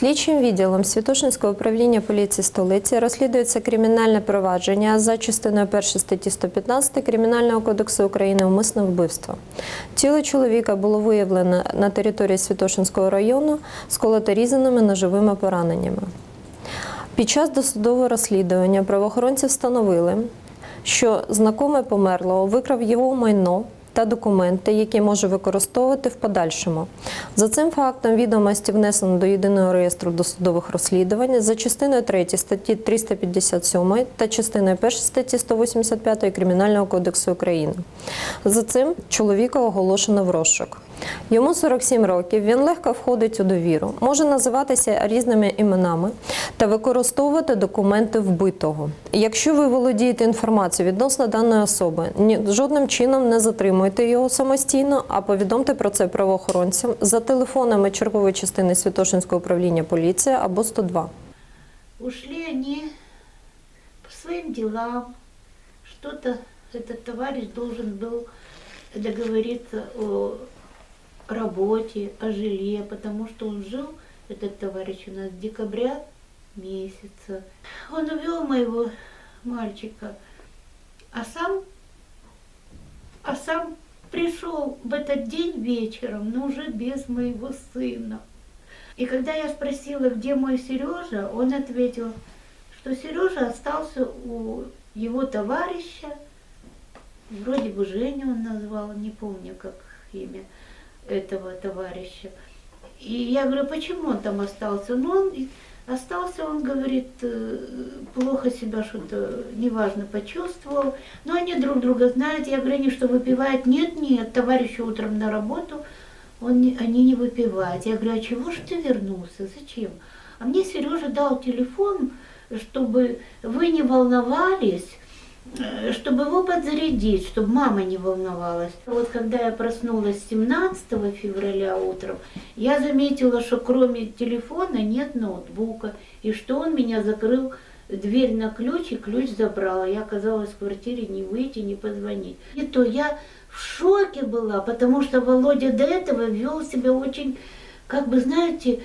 Слідчим відділом Святошинського управління поліції столиці розслідується кримінальне провадження за частиною 1 статті 115 Кримінального кодексу України умисне вбивство. Тіло чоловіка було виявлено на території Святошинського району з колоторізаними ножовими пораненнями. Під час досудового розслідування правоохоронці встановили, що знайомий померлого викрав його майно та документи, які може використовувати в подальшому. За цим фактом відомості внесено до єдиного реєстру досудових розслідувань за частиною 3 статті 357 та частиною 1 статті 185 Кримінального кодексу України. За цим чоловіка оголошено в розшук. Йому 47 років, він легко входить у довіру, може називатися різними іменами та використовувати документи вбитого. Якщо ви володієте інформацією відносно даної особи, ні, жодним чином не затримуйте його самостійно, а повідомте про це правоохоронцям за телефонами чергової частини Святошинського управління поліції або 102. Ушли они по своим делам. Что-то этот товарищ должен был о работе, о жилье, потому что он жил, этот товарищ у нас с декабря месяца. Он увел моего мальчика, а сам, а сам пришел в этот день вечером, но уже без моего сына. И когда я спросила, где мой Сережа, он ответил, что Сережа остался у его товарища, вроде бы Женю он назвал, не помню, как имя этого товарища. И я говорю, почему он там остался? Ну, он остался, он говорит, э, плохо себя что-то, неважно, почувствовал. Но они друг друга знают. Я говорю, они что, выпивают? Нет, нет, товарищу утром на работу, он они не выпивают. Я говорю, а чего же ты вернулся? Зачем? А мне Сережа дал телефон, чтобы вы не волновались, чтобы его подзарядить, чтобы мама не волновалась. Вот когда я проснулась 17 февраля утром, я заметила, что кроме телефона нет ноутбука, и что он меня закрыл дверь на ключ, и ключ забрала. Я оказалась в квартире не выйти, не позвонить. И то я в шоке была, потому что Володя до этого вел себя очень, как бы, знаете,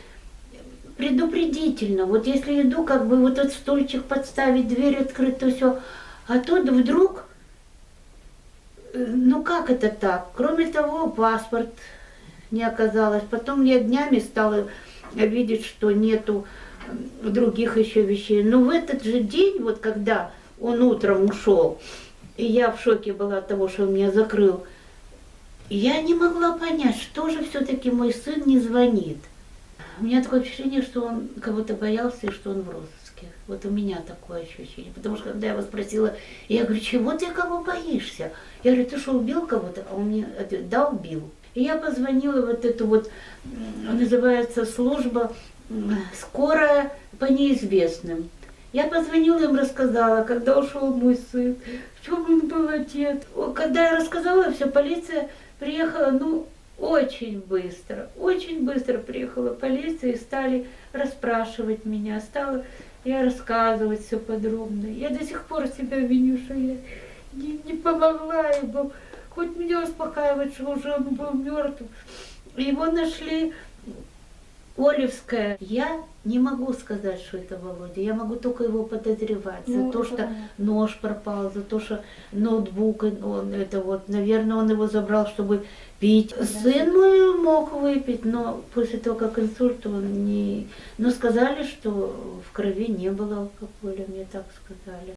предупредительно. Вот если иду, как бы вот этот стульчик подставить, дверь открыть, то все. А тут вдруг, э, ну как это так? Кроме того, паспорт не оказалось. Потом я днями стала видеть, что нету других еще вещей. Но в этот же день, вот когда он утром ушел, и я в шоке была от того, что он меня закрыл, я не могла понять, что же все-таки мой сын не звонит. У меня такое впечатление, что он кого-то боялся и что он в розыске. Вот у меня такое ощущение. Потому что когда я его спросила, я говорю, чего ты кого боишься? Я говорю, ты что, убил кого-то? А он мне ответил, да, убил. И я позвонила вот эту вот, называется служба скорая по неизвестным. Я позвонила им, рассказала, когда ушел мой сын, в чем он был одет. О, Когда я рассказала, все, полиция приехала, ну, очень быстро, очень быстро приехала полиция и стали расспрашивать меня. Стала я рассказывать все подробно. Я до сих пор себя виню, что я не, не помогла ему. Хоть меня успокаивать, что уже он был мертв. Его нашли Олевская. Я не могу сказать, что это Володя. Я могу только его подозревать за Ну, то, это что понятно. нож пропал, за то, что ноутбук, он это вот, наверное, он его забрал, чтобы пить. Сын мой мог выпить, но после того, как инсульт, он не... Но сказали, что в крови не было алкоголя, мне так сказали.